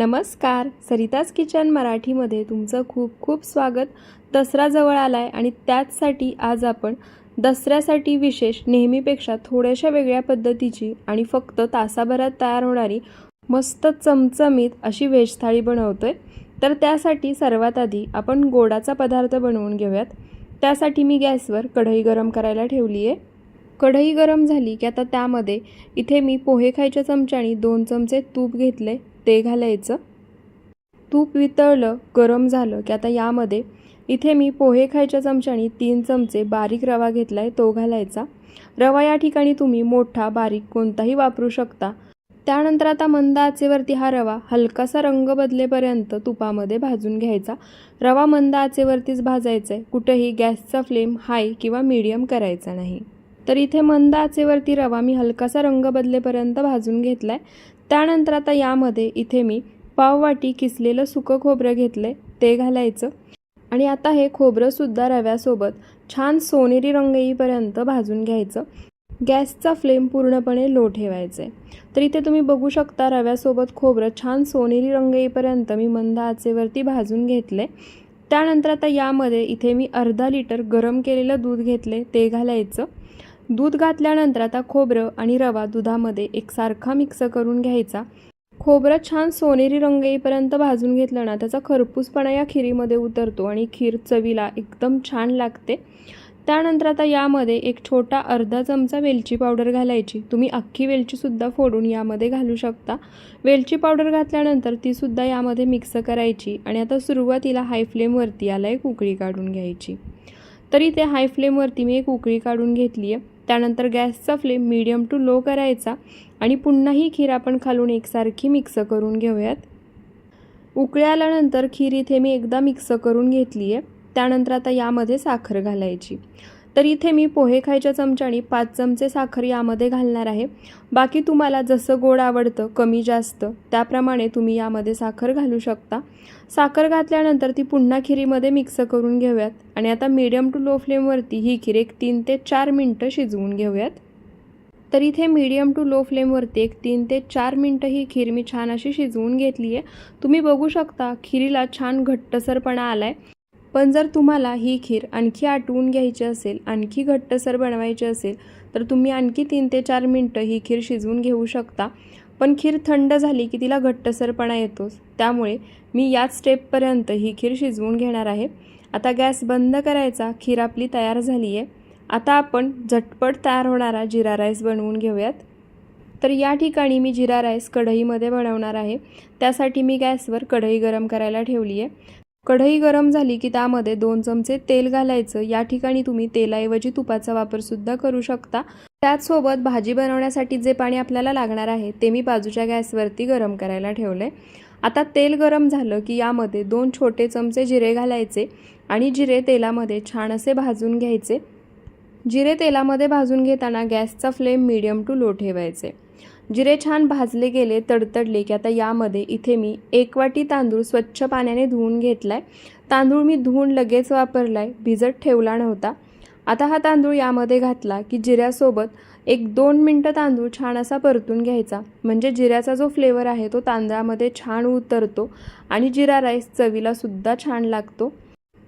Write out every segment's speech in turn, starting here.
नमस्कार. सरिताज किचन मराठीमध्ये तुमचं खूप खूप स्वागत. दसरा जवळ आला आहे आणि त्याचसाठी आज आपण दसऱ्यासाठी विशेष नेहमीपेक्षा थोड्याशा वेगळ्या पद्धतीची आणि फक्त तासाभरात तयार होणारी मस्त चमचमीत अशी व्हेज थाळी बनवतो आहे तर त्यासाठी सर्वात आधी आपण गोडाचा पदार्थ बनवून घेऊयात. त्यासाठी मी गॅसवर कढई गरम करायला ठेवली आहे. कढई गरम झाली की आता त्यामध्ये इथे मी पोहे खायच्या चमच्याने दोन चमचे तूप घेतले. ते घालायचं. तूप वितळलं गरम झालं की आता यामध्ये इथे मी पोहे खायच्या चमच्याने तीन चमचे बारीक रवा घेतला आहे तो घालायचा. रवा या ठिकाणी तुम्ही मोठा बारीक कोणताही वापरू शकता. त्यानंतर आता मंद आचेवरती हा रवा हलकासा रंग बदलेपर्यंत तुपामध्ये भाजून घ्यायचा. रवा मंद आचेवरतीच भाजायचा आहे कुठेही गॅसचा फ्लेम हाय किंवा मीडियम करायचा नाही. तर इथे मंद आचेवरती रवा मी हलकासा रंग बदलेपर्यंत भाजून घेतला आहे त्यानंतर आता यामध्ये इथे मी पाववाटी किसलेलं सुकं खोबरं घेतलं आहे ते घालायचं. आणि आता हे खोबरंसुद्धा रव्यासोबत छान सोनेरी रंग येईपर्यंत भाजून घ्यायचं. गॅसचा फ्लेम पूर्णपणे लो ठेवायचा आहे तर इथे तुम्ही बघू शकता रव्यासोबत खोबरं छान सोनेरी रंग येईपर्यंत मी मंद आचेवरती भाजून घेतले त्यानंतर आता यामध्ये इथे मी अर्धा लिटर गरम केलेलं दूध घेतले ते घालायचं. दूध घातल्यानंतर आता खोबरं आणि रवा दुधामध्ये एकसारखा मिक्स करून घ्यायचा. खोबरं छान सोनेरी रंग येईपर्यंत भाजून घेतलं ना त्याचा खरपूसपणा या खिरीमध्ये उतरतो आणि खीर चवीला एकदम छान लागते. त्यानंतर आता यामध्ये एक छोटा अर्धा चमचा वेलची पावडर घालायची. तुम्ही अख्खी वेलचीसुद्धा फोडून यामध्ये घालू शकता. वेलची पावडर घातल्यानंतर तीसुद्धा यामध्ये मिक्स करायची आणि आता सुरुवातीला हाय फ्लेमवरती याला एक उकळी काढून घ्यायची. तरी ते हाय फ्लेमवरती मी एक उकळी काढून घेतली आहे त्यानंतर गॅसचा फ्लेम मीडियम टू लो करायचा आणि पुन्हा ही खीर आपण खालून एकसारखी मिक्स करून घेऊयात. उकळी आल्यानंतर खीर इथे मी एकदा मिक्स करून घेतली आहे त्यानंतर आता यामध्ये साखर घालायची. तर इथे मी पोहे खायच्या चमच्याने पाच चमचे साखर यामध्ये घालणार आहे. बाकी तुम्हाला जसं गोड आवडतं कमी जास्त त्याप्रमाणे तुम्ही यामध्ये साखर घालू शकता. साखर घातल्यानंतर ती पुन्हा खिरीमध्ये मिक्स करून घेऊयात. आणि आता मीडियम टू लो फ्लेमवरती ही खीर एक तीन ते चार मिनटं शिजवून घेऊयात. तर इथे मीडियम टू लो फ्लेमवरती एक तीन ते चार मिनटं ही खीर मी छान अशी शिजवून घेतली आहे तुम्ही बघू शकता खिरीला छान घट्टसरपणा आला आहे पण जर तुम्हाला ही खीर आणखी आटवून घ्यायची असेल आणखी घट्टसर बनवायची असेल तर तुम्ही आणखी तीन ते चार मिनटं ही खीर शिजवून घेऊ शकता. पण खीर थंड झाली की तिला घट्टसरपणा येतोच. त्यामुळे मी याच स्टेपपर्यंत ही खीर शिजवून घेणार आहे. आता गॅस बंद करायचा खीर आपली तयार झाली आहे आता आपण झटपट तयार होणारा जिरा राईस बनवून घेऊयात. तर या ठिकाणी मी जिरा राईस कढईमध्ये बनवणार आहे. त्यासाठी मी गॅसवर कढई गरम करायला ठेवली आहे कढई गरम झाली की त्यामध्ये दोन चमचे तेल घालायचं. या ठिकाणी तुम्ही तेलाऐवजी तुपाचा वापरसुद्धा करू शकता. त्याचसोबत भाजी बनवण्यासाठी जे पाणी आपल्याला लागणार आहे ते मी बाजूच्या गॅसवरती गरम करायला ठेवलं आहे आता तेल गरम झालं की यामध्ये दोन छोटे चमचे जिरे घालायचे आणि जिरे तेलामध्ये छान असे भाजून घ्यायचे. जिरे तेलामध्ये भाजून घेताना गॅसचा फ्लेम मीडियम टू लो ठेवायचे. जिरे छान भाजले गेले तडतडले की आता यामध्ये इथे मी एक वाटी तांदूळ स्वच्छ पाण्याने धुवून घेतला आहे तांदूळ मी धुवून लगेच वापरला आहे भिजत ठेवला नव्हता. आता हा तांदूळ यामध्ये घातला की जिऱ्यासोबत एक दोन मिनटं तांदूळ छान असा परतून घ्यायचा. म्हणजे जिऱ्याचा जो फ्लेवर आहे तो तांदळामध्ये छान उतरतो आणि जिरा राईस चवीलासुद्धा छान लागतो.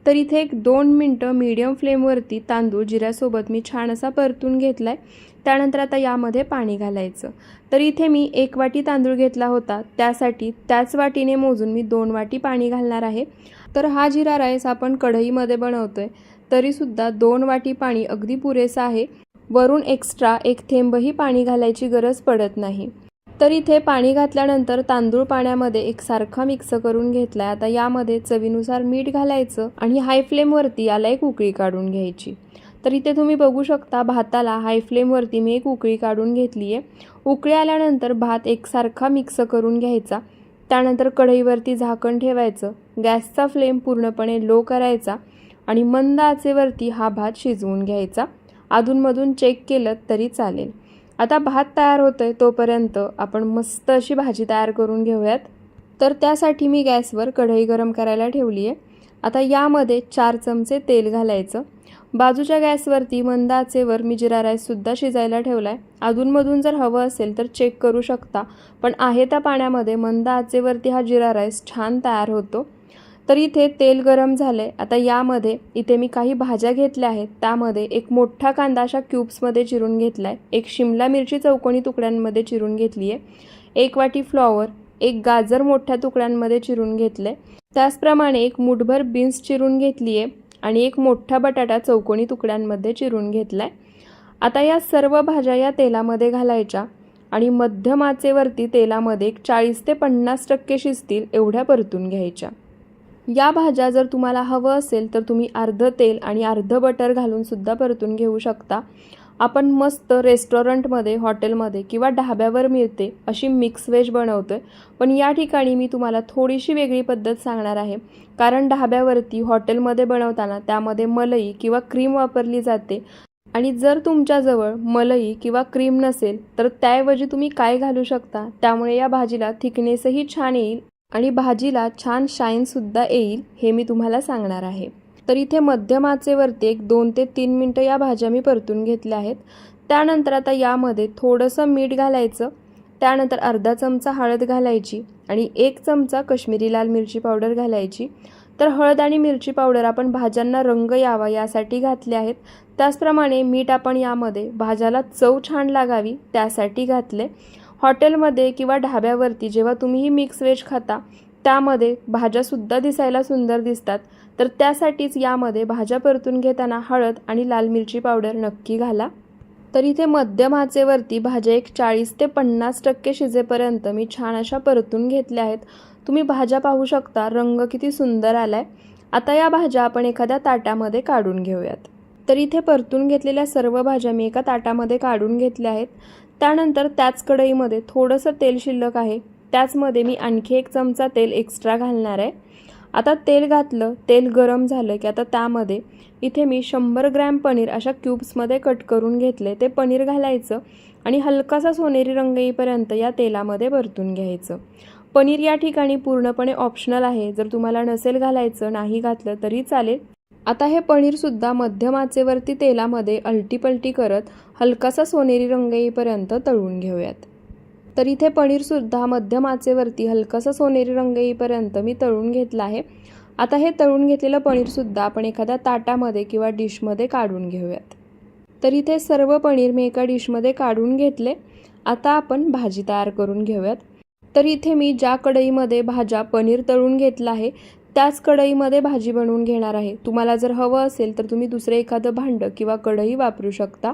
तर इथे एक दोन मिनटं मीडियम फ्लेमवरती तांदूळ जिऱ्यासोबत मी छान असा परतून घेतला आहे त्यानंतर आता यामध्ये पाणी घालायचं. तर इथे मी एक वाटी तांदूळ घेतला होता. त्यासाठी त्याच वाटीने मोजून मी दोन वाटी पाणी घालणार आहे. तर हा जिरा राईस आपण कढईमध्ये बनवतो आहे तरीसुद्धा दोन वाटी पाणी अगदी पुरेसं आहे. वरून एक्स्ट्रा एक थेंबही पाणी घालायची गरज पडत नाही. तर इथे पाणी घातल्यानंतर तांदूळ पाण्यामध्ये एकसारखा मिक्स करून घेतला आता यामध्ये चवीनुसार मीठ घालायचं आणि हाय फ्लेमवरती याला एक उकळी काढून घ्यायची. तर इथे तुम्ही बघू शकता भाताला हाय फ्लेमवरती मी एक उकळी काढून घेतली आहे. उकळी आल्यानंतर भात एकसारखा मिक्स करून घ्यायचा. त्यानंतर कढईवरती झाकण ठेवायचं. गॅसचा फ्लेम पूर्णपणे लो करायचा आणि मंद आचेवरती हा भात शिजवून घ्यायचा. अधूनमधून चेक केलं तरी चालेल. आता भात तयार होतो आहे तोपर्यंत आपण मस्त अशी भाजी तयार करून घेऊयात. तर त्यासाठी मी गॅसवर कढई गरम करायला ठेवली आहे. आता यामध्ये चार चमचे तेल घालायचं. बाजूच्या गॅसवरती मंद आचेवर मी जिरा राईससुद्धा शिजायला ठेवला आहे अधूनमधून जर हवं असेल तर चेक करू शकता पण आहे त्या पाण्यामध्ये मंद आचेवरती हा जिरा राईस छान तयार होतो. तर इथे तेल गरम झाले आता यामध्ये इथे मी काही भाज्या घेतल्या आहेत. त्यामध्ये एक मोठा कांदा अशा क्यूब्समध्ये चिरून घेतला आहे एक शिमला मिरची चौकोनी तुकड्यांमध्ये चिरून घेतली आहे एक वाटी फ्लॉवर एक गाजर मोठ्या तुकड्यांमध्ये चिरून घेतलं आहे त्याचप्रमाणे एक मुठभर बीन्स चिरून घेतली आहे आणि एक मोठा बटाटा चौकोनी तुकड्यांमध्ये चिरून घेतला आहे आता या सर्व भाज्या या तेलामध्ये घालायच्या आणि मध्यम आचेवरती तेलामध्ये एक चाळीस ते पन्नास टक्के शिजतील एवढ्या परतून घ्यायच्या. या भाज्या जर तुम्हाला हवं असेल तर तुम्ही अर्धं तेल आणि अर्धं बटर घालून सुद्धा परतून घेऊ शकता. आपण मस्त रेस्टॉरंटमध्ये हॉटेलमध्ये किंवा ढाब्यावर मिळते अशी मिक्स व्हेज आहे पण या ठिकाणी मी तुम्हाला थोडीशी वेगळी पद्धत सांगणार आहे. कारण ढाब्यावरती हॉटेलमध्ये बनवताना त्यामध्ये मलई किंवा क्रीम वापरली जाते. आणि जर तुमच्याजवळ मलई किंवा क्रीम नसेल तर त्याऐवजी तुम्ही काय घालू शकता? त्यामुळे या भाजीला थिकनेसही छान येईल आणि भाजीला छान शाईनसुद्धा येईल हे मी तुम्हाला सांगणार आहे. तर इथे मध्यम आचेवरती एक दोन ते तीन मिनटं या भाज्या मी परतून घेतल्या आहेत. त्यानंतर आता यामध्ये थोडंसं मीठ घालायचं. त्यानंतर अर्धा चमचा हळद घालायची आणि एक चमचा कश्मीरी लाल मिरची पावडर घालायची. तर हळद आणि मिरची पावडर आपण भाज्यांना रंग यावा यासाठी घातले आहेत. त्याचप्रमाणे मीठ आपण यामध्ये भाज्याला चव छान लागावी त्यासाठी घातले. हॉटेलमध्ये किंवा ढाब्यावरती जेव्हा तुम्ही ही मिक्स व्हेज खाता त्यामध्ये भाज्यासुद्धा दिसायला सुंदर दिसतात. तर त्यासाठीच यामध्ये भाज्या परतून घेताना हळद आणि लाल मिरची पावडर नक्की घाला. तर इथे मध्यम आचेवरती भाज्या एक चाळीस ते पन्नास टक्के शिजेपर्यंत मी छान अशा परतून घेतल्या आहेत. तुम्ही भाज्या पाहू शकता रंग किती सुंदर आलाय. आता या भाज्या आपण एखाद्या ताटामध्ये काढून घेऊयात. तर इथे परतून घेतलेल्या सर्व भाज्या मी एका ताटामध्ये काढून घेतल्या आहेत. त्यानंतर त्याच कढईमध्ये थोडंसं तेल शिल्लक आहे. त्याचमध्ये मी आणखी एक चमचा तेल एक्स्ट्रा घालणार आहे. आता तेल घातलं तेल गरम झालं की आता त्यामध्ये इथे मी शंभर ग्रॅम पनीर अशा क्यूब्समध्ये कट करून घेतले. ते पनीर घालायचं आणि हलकासा सोनेरी रंग येईपर्यंत या तेलामध्ये परतून घ्यायचं. पनीर या ठिकाणी पूर्णपणे ऑप्शनल आहे. जर तुम्हाला नसेल घालायचं नाही घातलं तरी चालेल. आता हे पनीरसुद्धा मध्यम आचेवरती तेलामध्ये अलटीपलटी करत हलकासा सोनेरी रंग येईपर्यंत तळून घेऊयात. तर इथे पनीरसुद्धा मध्यम आचेवरती हलकासा सोनेरी रंग येईपर्यंत मी तळून घेतला आहे. आता हे तळून घेतलेलं पनीरसुद्धा आपण एखाद्या ताटामध्ये किंवा डिशमध्ये काढून घेऊयात. तर इथे सर्व पनीर मी एका डिशमध्ये काढून घेतले. आता आपण भाजी तयार करून घेऊयात. तर इथे मी ज्या कढईमध्ये भाज्या पनीर तळून घेतलं आहे त्याच कढईमध्ये भाजी बनवून घेणार आहे. तुम्हाला जर हवं असेल तर तुम्ही दुसरं एखादं भांडं किंवा कढई वापरू शकता.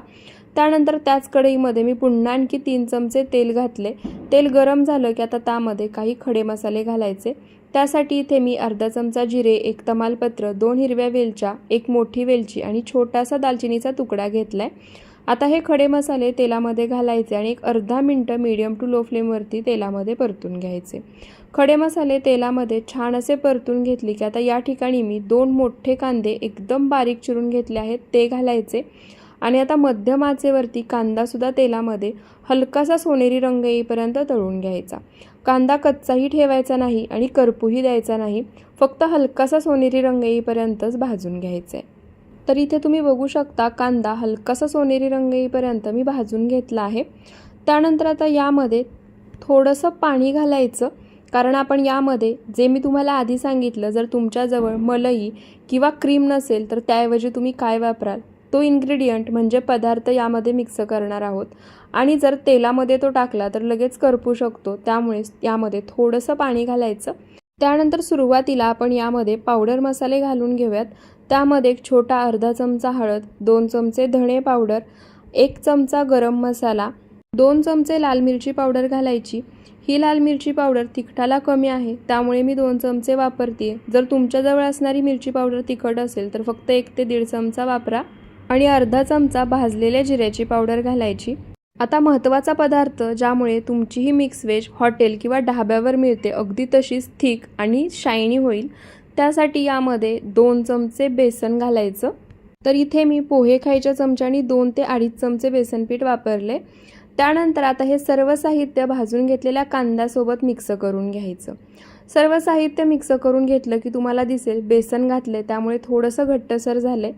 त्यानंतर त्याच कढईमध्ये मी पुन्हा आणखी तीन चमचे तेल घातले. तेल गरम झालं की आता त्यामध्ये काही खडे मसाले घालायचे. त्यासाठी इथे मी अर्धा चमचा जिरे एक तमालपत्र दोन हिरव्या वेलच्या एक मोठी वेलची आणि छोटासा दालचिनीचा तुकडा घेतला आहे आता हे खडे मसाले तेलामध्ये घालायचे आणि एक अर्धा मिनटं मीडियम टू लो फ्लेमवरती तेलामध्ये परतून घ्यायचे. खडे मसाले तेलामध्ये छान असे परतून घेतले की आता या ठिकाणी मी दोन मोठे कांदे एकदम बारीक चिरून घेतले आहेत ते घालायचे. आणि आता मध्यम आचेवरती कांदासुद्धा तेलामध्ये हलकासा सोनेरी रंग येईपर्यंत तळून घ्यायचा. कांदा कच्चाही ठेवायचा नाही आणि करपूही द्यायचा नाही फक्त हलकासा सोनेरी रंग येईपर्यंतच भाजून घ्यायचा. आहे तर इथे तुम्ही बघू शकता कांदा हलकासा सोनेरी रंग येईपर्यंत मी भाजून घेतला आहे. त्यानंतर आता यामध्ये थोडंसं पाणी घालायचं कारण आपण यामध्ये जे मी तुम्हाला आधी सांगितलं जर तुमच्याजवळ मलई किंवा क्रीम नसेल तर त्याऐवजी तुम्ही काय वापराल? तो इन्ग्रेडियंट म्हणजे पदार्थ यामध्ये मिक्स करणार आहोत. आणि जर तेलामध्ये तो टाकला तर लगेच करपू शकतो. त्यामुळे यामध्ये थोडंसं पाणी घालायचं. त्यानंतर सुरुवातीला आपण यामध्ये पावडर मसाले घालून घेऊयात. त्यामध्ये एक छोटा अर्धा चमचा हळद दोन चमचे धणे पावडर एक चमचा गरम मसाला दोन चमचे लाल मिरची पावडर घालायची. ही लाल मिरची पावडर तिखटाला कमी आहे. त्यामुळे मी दोन चमचे वापरते जर तुमच्याजवळ असणारी मिरची पावडर तिखट असेल तर फक्त एक ते दीड चमचा वापरा. आणि अर्धा चमचा भाजलेल्या जिऱ्याची पावडर घालायची. आता महत्त्वाचा पदार्थ ज्यामुळे तुमची ही मिक्स व्हेज हॉटेल किंवा ढाब्यावर मिळते अगदी तशीच थिक आणि शायनी होईल. त्यासाठी यामध्ये दोन चमचे बेसन घालायचं. तर इथे मी पोहे खायच्या चमच्यानी दोन ते अडीच चमचे बेसन पीठ वापरले. त्यानंतर आता हे सर्व साहित्य भाजून घेतलेल्या कांद्यासोबत मिक्स करून घ्यायचं. सर्व साहित्य मिक्स करून घेतलं की तुम्हाला दिसेल बेसन घातले त्यामुळे थोडंसं घट्टसर झालं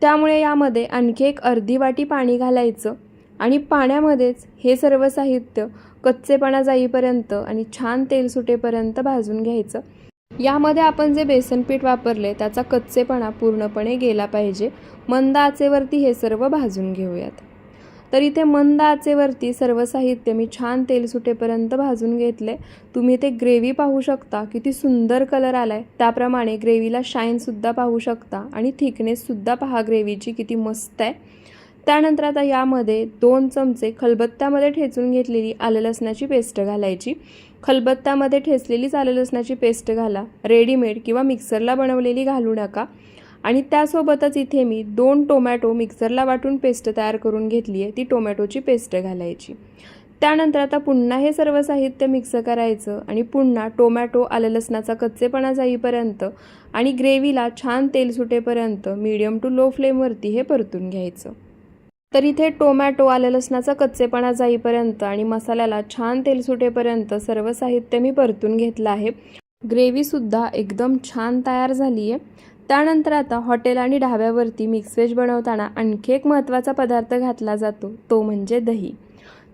त्यामुळे यामध्ये आणखी एक अर्धी वाटी पाणी घालायचं आणि पाण्यामध्येच हे सर्व साहित्य कच्चेपणा जाईपर्यंत आणि छान तेल सुटेपर्यंत भाजून घ्यायचं. यामध्ये आपण जे बेसन पीठ वापरले त्याचा कच्चेपणा पूर्णपणे गेला पाहिजे. मंद आचेवरती हे सर्व भाजून घेऊयात. तर इथे मंद आचेवरती सर्व साहित्य मी छान तेल सुटेपर्यंत भाजून घेतले. तुम्ही ते ग्रेव्ही पाहू शकता. किती सुंदर कलर आलाय. त्याप्रमाणे ग्रेव्हीला शाईनसुद्धा पाहू शकता आणि थिकनेससुद्धा पहा ग्रेव्हीची किती मस्त आहे. त्यानंतर आता यामध्ये दोन चमचे खलबत्त्यामध्ये ठेचून घेतलेली आलं लसणाची पेस्ट घालायची. खलबत्त्यामध्ये ठेचलेलीच आलं लसणाची पेस्ट घाला. रेडीमेड किंवा मिक्सरला बनवलेली घालू नका. आणि त्यासोबतच इथे मी दोन टोमॅटो मिक्सरला वाटून पेस्ट तयार करून घेतली आहे ती टोमॅटोची पेस्ट घालायची. त्यानंतर आता पुन्हा हे सर्व साहित्य मिक्स करायचं आणि पुन्हा टोमॅटो आलं लसणाचा कच्चेपणा जाईपर्यंत आणि ग्रेव्हीला छान तेल सुटेपर्यंत मीडियम टू लो फ्लेमवरती हे परतून घ्यायचं. तर इथे टोमॅटो आलं लसणाचा कच्चेपणा जाईपर्यंत आणि मसाल्याला छान तेल सुटेपर्यंत सर्व साहित्य मी परतून घेतलं आहे. ग्रेव्हीसुद्धा एकदम छान तयार झाली आहे त्यानंतर आता हॉटेल आणि ढाब्यावरती मिक्स व्हेज बनवताना आणखी एक महत्त्वाचा पदार्थ घातला जातो तो म्हणजे दही.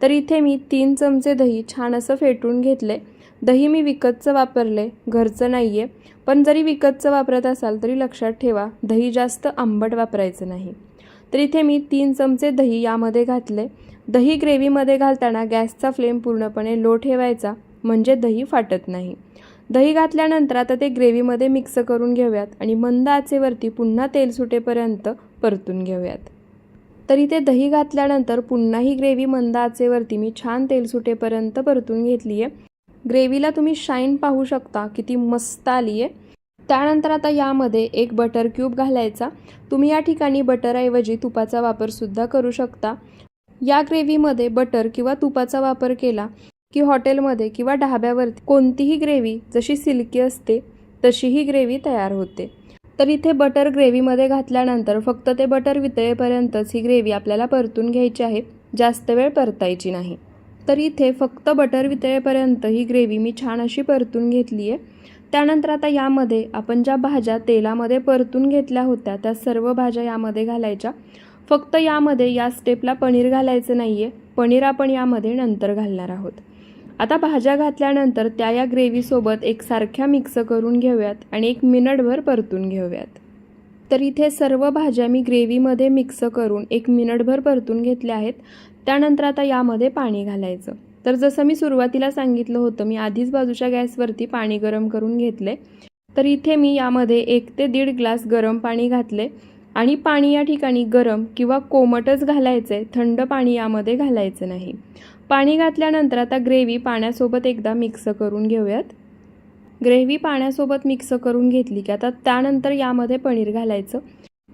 तर इथे मी तीन चमचे दही छान असं फेटून घेतले. दही मी विकतचं वापरले घरचं नाही आहे पण जरी विकतचं वापरत असाल तरी लक्षात ठेवा दही जास्त आंबट वापरायचं नाही. तर इथे मी तीन चमचे दही यामध्ये घातले. दही ग्रेव्हीमध्ये घालताना गॅसचा फ्लेम पूर्णपणे लो ठेवायचा म्हणजे दही फाटत नाही. दही घातल्यानंतर आता ते ग्रेव्हीमध्ये मिक्स करून घेऊयात आणि मंद आचेवरती पुन्हा तेल सुटेपर्यंत परतून घेऊयात. तर इथे दही घातल्यानंतर पुन्हा ही ग्रेव्ही मंद आचेवरती मी छान तेल सुटेपर्यंत परतून घेतली आहे ग्रेव्हीला तुम्ही शाईन पाहू शकता किती मस्त आली आहे त्यानंतर आता यामध्ये एक बटर क्यूब घालायचा. तुम्ही या ठिकाणी बटरऐवजी तुपाचा वापरसुद्धा करू शकता. या ग्रेव्हीमध्ये बटर किंवा तुपाचा वापर केला की हॉटेलमध्ये किंवा ढाब्यावरती कोणतीही ग्रेव्ही जशी सिल्की असते तशी ही ग्रेव्ही तयार होते. तर इथे बटर ग्रेव्हीमध्ये घातल्यानंतर फक्त ते बटर वितळेपर्यंतच ही ग्रेव्ही आपल्याला परतून घ्यायची आहे जास्त वेळ परतायची नाही. तर इथे फक्त बटर वितळेपर्यंत ही ग्रेव्ही मी छान अशी परतून घेतली आहे. त्यानंतर आता यामध्ये आपण ज्या भाज्या तेलामध्ये परतून घेतल्या होत्या त्या सर्व भाज्या यामध्ये घालायच्या. फक्त यामध्ये या स्टेपला पनीर घालायचं नाही आहे पनीर आपण यामध्ये नंतर घालणार आहोत. आता भाज्या घातल्यानंतर त्या या ग्रेव्हीसोबत एकसारख्या मिक्स करून घेऊयात आणि एक मिनटभर परतून घेऊयात. तर इथे सर्व भाज्या मी ग्रेव्हीमध्ये मिक्स करून एक मिनटभर परतून घेतल्या आहेत. त्यानंतर आता यामध्ये पाणी घालायचं. तर जसं मी सुरुवातीला सांगितलं होतं मी आधीच बाजूच्या गॅसवरती पाणी गरम करून घेतले तर इथे मी यामध्ये एक ते दीड ग्लास गरम पाणी घातले आणि पाणी या ठिकाणी गरम किंवा कोमटच घालायचं आहे थंड पाणी यामध्ये घालायचं नाही. पाणी घातल्यानंतर आता ग्रेव्ही पाण्यासोबत एकदा मिक्स करून घेऊयात. ग्रेव्ही पाण्यासोबत मिक्स करून घेतली की आता त्यानंतर यामध्ये पनीर घालायचं.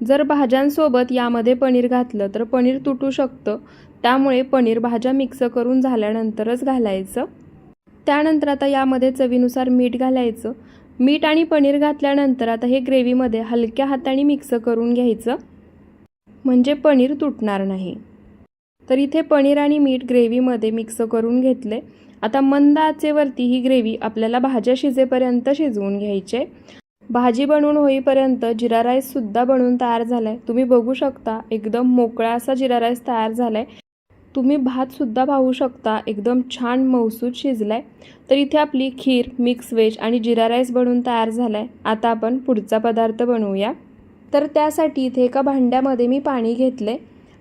जर भाज्यांसोबत यामध्ये पनीर घातलं तर पनीर तुटू शकतं. त्यामुळे पनीर भाज्या मिक्स करून झाल्यानंतरच घालायचं. त्यानंतर आता यामध्ये चवीनुसार मीठ घालायचं. मीठ आणि पनीर घातल्यानंतर आता हे ग्रेव्हीमध्ये हलक्या हाताने मिक्स करून घ्यायचं. म्हणजे पनीर तुटणार नाही. तर इथे पनीर आणि मीठ ग्रेव्हीमध्ये मिक्स करून घेतले. आता मंद आचेवरती ही ग्रेव्ही आपल्याला भाज्या शिजेपर्यंत शिजवून घ्यायचे. भाजी बनवून होईपर्यंत जिरा राईससुद्धा बनवून तयार झाला आहे तुम्ही बघू शकता एकदम मोकळा असा जिरा राईस तयार झाला आहे तुम्ही भातसुद्धा पाहू शकता. एकदम छान मौसूद शिजला आहे तर इथे आपली खीर मिक्स व्हेज आणि जिरा राईस बनवून तयार झाला आहे आता आपण पुढचा पदार्थ बनवूया. तर त्यासाठी इथे एका भांड्यामध्ये मी पाणी घेतले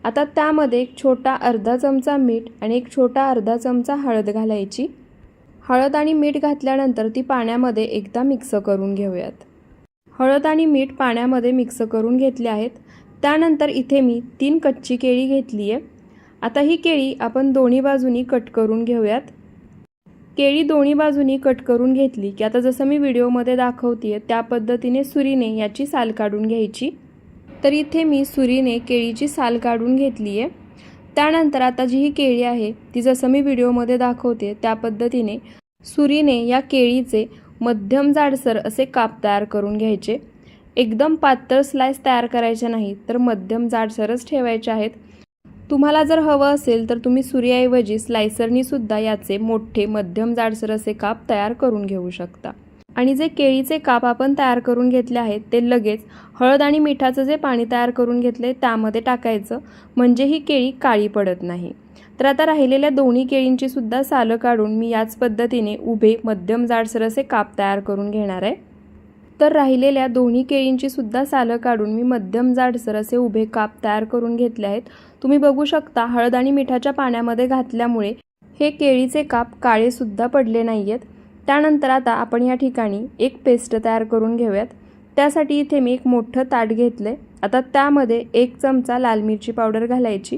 आता त्यामध्ये एक छोटा अर्धा चमचा मीठ आणि एक छोटा अर्धा चमचा हळद घालायची. हळद आणि मीठ घातल्यानंतर ती पाण्यामध्ये एकदा मिक्स करून घेऊयात. हळद आणि मीठ पाण्यामध्ये मिक्स करून घेतले आहेत. त्यानंतर इथे मी तीन कच्ची केळी घेतली आहे आता ही केळी आपण दोन्ही बाजूनी कट करून घेऊयात. केळी दोन्ही बाजूनी कट करून घेतली की आता जसं मी व्हिडिओमध्ये दाखवते त्या पद्धतीने सुरीने याची साल काढून घ्यायची. तर इथे मी सुरीने केळीची साल काढून घेतली आहे त्यानंतर आता जी ही केळी आहे ती जसं मी व्हिडिओमध्ये दाखवते त्या पद्धतीने सुरीने या केळीचे मध्यम जाडसर असे काप तयार करून घ्यायचे. एकदम पातळ स्लाइस तयार करायचे नाहीत तर मध्यम जाडसरच ठेवायचे आहेत. तुम्हाला जर हवं असेल तर तुम्ही सूर्याऐवजी स्लायसरनीसुद्धा याचे मोठे मध्यम जाडसर असे काप तयार करून घेऊ शकता. आणि जे केळीचे काप आपण तयार करून घेतले आहेत ते लगेच हळद आणि मिठाचं जे पाणी तयार करून घेतले त्यामध्ये टाकायचं. म्हणजे ही केळी काळी पडत नाही. तर आता राहिलेल्या दोन्ही केळींची सुद्धा सालं काढून मी याच पद्धतीने उभे मध्यम जाडसर असे काप तयार करून घेणार आहे. तर राहिलेल्या दोन्ही केळींची सुद्धा सालं काढून मी मध्यम जाडसर असे उभे काप तयार करून घेतले आहेत. तुम्ही बघू शकता हळद आणि मिठाच्या पाण्यामध्ये घातल्यामुळे हे केळीचे काप काळे सुद्धा पडले नाही आहेत त्यानंतर आता आपण या ठिकाणी एक पेस्ट तयार करून घेऊयात. त्यासाठी इथे मी एक मोठं ताट घेतलं आहे आता त्यामध्ये एक चमचा लाल मिरची पावडर घालायची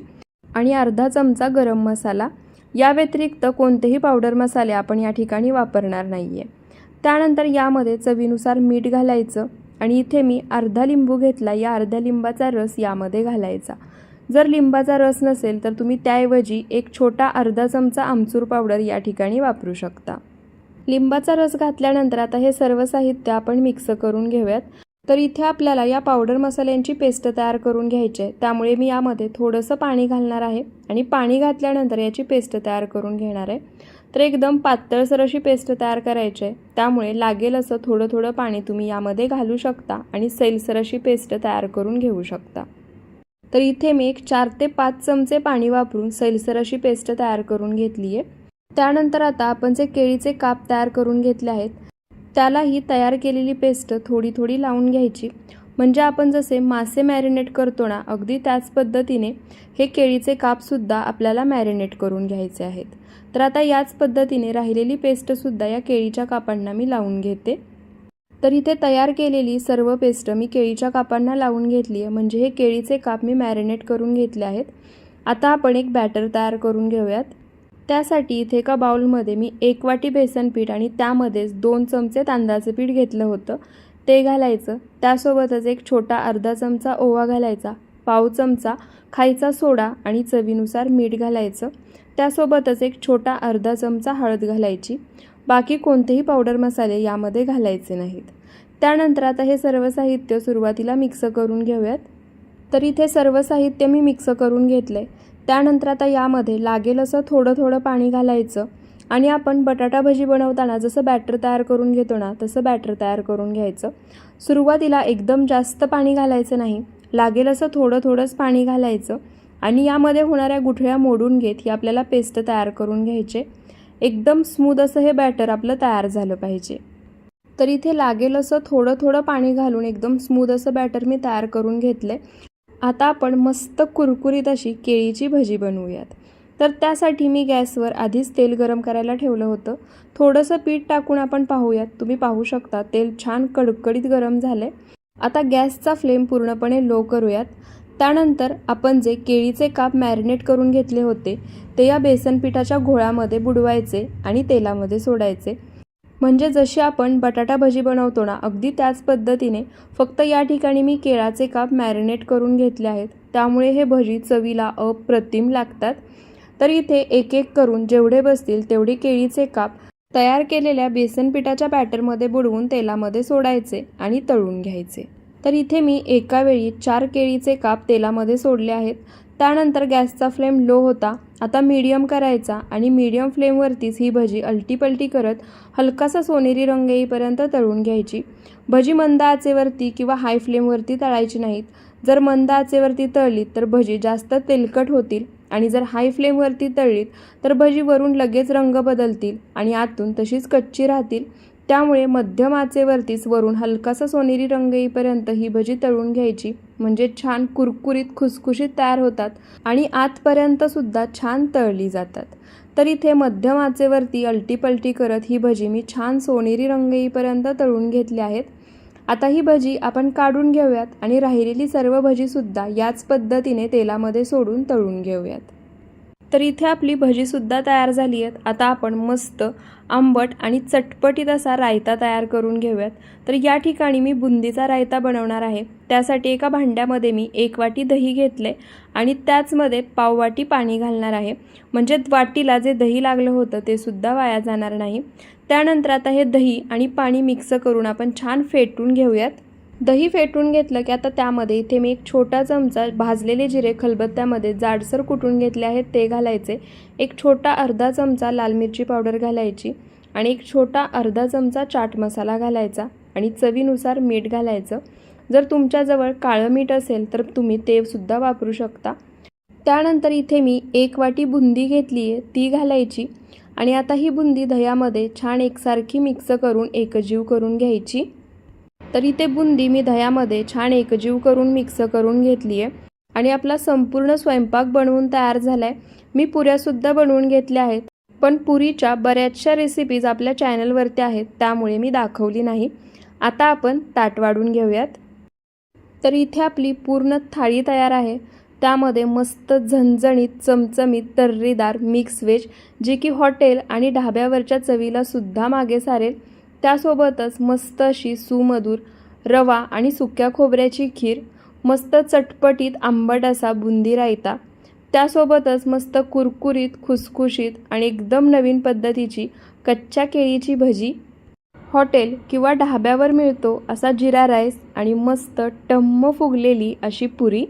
आणि अर्धा चमचा गरम मसाला. या व्यतिरिक्त कोणतेही पावडर मसाले आपण या ठिकाणी वापरणार नाही आहे त्यानंतर यामध्ये चवीनुसार मीठ घालायचं आणि इथे मी अर्धा लिंबू घेतला. या अर्ध्या लिंबाचा रस यामध्ये घालायचा. जर लिंबाचा रस नसेल तर तुम्ही त्याऐवजी एक छोटा अर्धा चमचा आमचूर पावडर या ठिकाणी वापरू शकता. लिंबाचा रस घातल्यानंतर आता हे सर्व साहित्य आपण मिक्स करून घेऊयात. तर इथे आपल्याला या पावडर मसाल्यांची पेस्ट तयार करून घ्यायची आहे. त्यामुळे मी यामध्ये थोडंसं पाणी घालणार आहे आणि पाणी घातल्यानंतर याची पेस्ट तयार करून घेणार आहे. तर एकदम पातळसर अशी पेस्ट तयार करायची आहे. त्यामुळे लागेल असं थोडं थोडं पाणी तुम्ही यामध्ये घालू शकता आणि सैलसर अशी पेस्ट तयार करून घेऊ शकता. तर इथे मी एक चार ते पाच चमचे पाणी वापरून सैलसर अशी पेस्ट तयार करून घेतली आहे. त्यानंतर आता आपण जे केळीचे काप तयार करून घेतले आहेत त्याला ही तयार केलेली पेस्ट थोडी थोडी लावून घ्यायची. म्हणजे आपण जसे मासे मॅरिनेट करतो ना अगदी त्याच पद्धतीने हे केळीचे कापसुद्धा आपल्याला मॅरिनेट करून घ्यायचे आहेत. तर आता याच पद्धतीने राहिलेली पेस्टसुद्धा या केळीच्या कापांना मी लावून घेते. तर इथे तयार केलेली सर्व पेस्ट मी केळीच्या कापांना लावून घेतली आहे. म्हणजे हे केळीचे काप मी मॅरिनेट करून घेतले आहेत. आता आपण एक बॅटर तयार करून घेऊयात. त्यासाठी इथे एका बाउलमध्ये मी एक वाटी बेसन पीठ आणि त्यामध्येच दोन चमचे तांदळाचं पीठ घेतलं होतं. ते घालायचं. त्यासोबतच एक छोटा अर्धा चमचा ओवा घालायचा. पाव चमचा खायचा सोडा आणि चवीनुसार मीठ घालायचं. त्यासोबतच एक छोटा अर्धा चमचा हळद घालायची. बाकी कोणतेही पावडर मसाले यामध्ये घालायचे नाहीत. त्यानंतर आता हे सर्व साहित्य सुरुवातीला मिक्स करून घेऊयात. तर इथे सर्व साहित्य मी मिक्स करून घेतलं आहे त्यानंतर आता यामध्ये लागेल असं थोडं थोडं पाणी घालायचं. आणि आपण बटाटा भजी बनवताना जसं बॅटर तयार करून घेतो ना तसं बॅटर तयार करून घ्यायचं. सुरुवातीला एकदम जास्त पाणी घालायचं नाही लागेल असं थोडं थोडंच पाणी घालायचं आणि यामध्ये होणाऱ्या गुठळ्या मोडून घेत ही आपल्याला पेस्ट तयार करून घ्यायचे. एकदम स्मूद असं हे बॅटर आपलं तयार झालं पाहिजे. तर इथे लागेल असं थोडं थोडं पाणी घालून एकदम स्मूद असं बॅटर मी तयार करून घेतलं आता आपण मस्त कुरकुरीत अशी केळीची भजी बनवूयात. तर त्यासाठी मी गॅसवर आधीच तेल गरम करायला ठेवलं होतं. थोडंसं पीठ टाकून आपण पाहूयात. तुम्ही पाहू शकता तेल छान कडकडीत गरम झाले आता गॅसचा फ्लेम पूर्णपणे लो करूयात. त्यानंतर आपण जे केळीचे काप मॅरिनेट करून घेतले होते ते या बेसन पिठाच्या घोळामध्ये बुडवायचे आणि तेलामध्ये सोडायचे. म्हणजे जशी आपण बटाटा भजी बनवतो ना अगदी त्याच पद्धतीने फक्त या ठिकाणी मी केळाचे काप मॅरिनेट करून घेतले आहेत. त्यामुळे हे भजी चवीला अप्रतिम लागतात. तर इथे एक एक करून जेवढे बसतील तेवढे केळीचे काप तयार केलेल्या बेसन पिठाच्या बॅटरमध्ये बुडवून तेलामध्ये सोडायचे आणि तळून घ्यायचे. तर इथे मी एका वेळी चार केळीचे काप तेलामध्ये सोडले आहेत. त्यानंतर गॅसचा फ्लेम लो होता. आता मीडियम करायचा आणि मीडियम फ्लेमवरतीच ही भजी अलटीपलटी करत हलकासा सोनेरी रंग येईपर्यंत तळून घ्यायची. भजी मंद आचेवरती किंवा हाय फ्लेमवरती तळायची नाहीत. जर मंद आचेवरती तळलीत तर भजी जास्त तेलकट होतील. आणि जर हाय फ्लेमवरती तळलीत तर भजी वरून लगेच रंग बदलतील आणि आतून तशीच कच्ची राहतील. त्यामुळे मध्यम आचेवरतीच वरून हलकासा सोनेरी रंग येईपर्यंत ही भजी तळून घ्यायची. म्हणजे छान कुरकुरीत खुसखुशीत तयार होतात आणि आतपर्यंत सुद्धा छान तळली जातात. तर इथे मध्यम आचेवरती अलटीपलटी करत ही भजी मी छान सोनेरी रंग येईपर्यंत तळून घेतली आहेत. आता ही भजी आपण काढून घेऊयात आणि राहिलेली सर्व भजीसुद्धा याच पद्धतीने तेलामध्ये सोडून तळून घेऊयात. तर इथे आपली भजीसुद्धा तयार झाली आहेत. आता आपण मस्त आंबट आणि चटपटीत असा रायता तयार करून घेऊयात. तर या ठिकाणी मी बुंदीचा रायता बनवणार आहे. त्यासाठी एका भांड्यामध्ये मी एक वाटी दही घेतले आणि त्याचमध्ये पाववाटी पाणी घालणार आहे. म्हणजे वाटीला जे दही लागलं होतं ते सुद्धा वाया जाणार नाही. त्यानंतर आता हे दही आणि पाणी मिक्स करून आपण छान फेटून घेऊयात. दही फेटून घेतलं की आता त्यामध्ये इथे मी एक छोटा चमचा भाजलेले जिरे खलबत्त्यामध्ये जाडसर कुटून घेतले आहेत ते घालायचे. एक छोटा अर्धा चमचा लाल मिरची पावडर घालायची आणि एक छोटा अर्धा चमचा चाट मसाला घालायचा आणि चवीनुसार मीठ घालायचं. जर तुमच्याजवळ काळं मीठ असेल तर तुम्ही ते सुद्धा वापरू शकता. त्यानंतर इथे मी एक वाटी बुंदी घेतली आहे ती घालायची आणि आता ही बुंदी दह्यामध्ये छान एकसारखी मिक्स करून एकजीव करून घ्यायची. तर इथे बुंदी मी दह्यामध्ये छान एकजीव करून मिक्स करून घेतली आहे आणि आपला संपूर्ण स्वयंपाक बनवून तयार झाला आहे मी पुऱ्यासुद्धा बनवून घेतल्या आहेत. पण पुरीच्या बऱ्याचशा रेसिपीज आपल्या चॅनलवरती आहेत त्यामुळे मी दाखवली नाही. आता आपण ताट वाढून घेऊयात. तर इथे आपली पूर्ण थाळी तयार आहे. त्यामध्ये मस्त झणझणीत चमचमीत तर्रीदार मिक्स व्हेज जे की हॉटेल आणि ढाब्यावरच्या चवीला सुद्धा मागे सारेल. त्यासोबतच मस्त अशी सुमधूर रवा आणि सुक्या खोबऱ्याची खीर मस्त चटपटीत आंबट असा बुंदी रायता त्यासोबतच मस्त कुरकुरीत खुसखुशीत आणि एकदम नवीन पद्धतीची कच्च्या केळीची भजी. हॉटेल किंवा ढाब्यावर मिळतो असा जिरा राईस आणि मस्त टम्म फुगलेली अशी पुरी.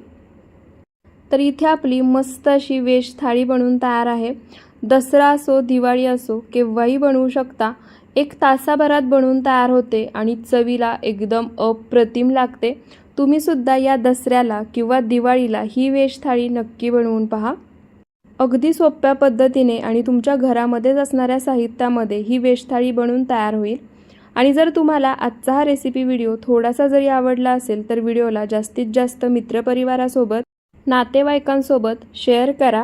तर इथे आपली मस्त अशी वेज थाळी बनून तयार आहे. दसरा असो दिवाळी असो केव्हाही बनवू शकता एक तासाभरात बनवून तयार होते आणि चवीला एकदम अप्रतिम लागते. तुम्हीसुद्धा या दसऱ्याला किंवा दिवाळीला ही वेज थाळी नक्की बनवून पहा. अगदी सोप्या पद्धतीने आणि तुमच्या घरामध्येच असणाऱ्या साहित्यामध्ये ही वेशथाळी बनवून तयार होईल. आणि जर तुम्हाला आजचा हा रेसिपी व्हिडिओ थोडासा जरी आवडला असेल तर व्हिडिओला जास्तीत जास्त मित्रपरिवारासोबत नातेवाईकांसोबत शेअर करा.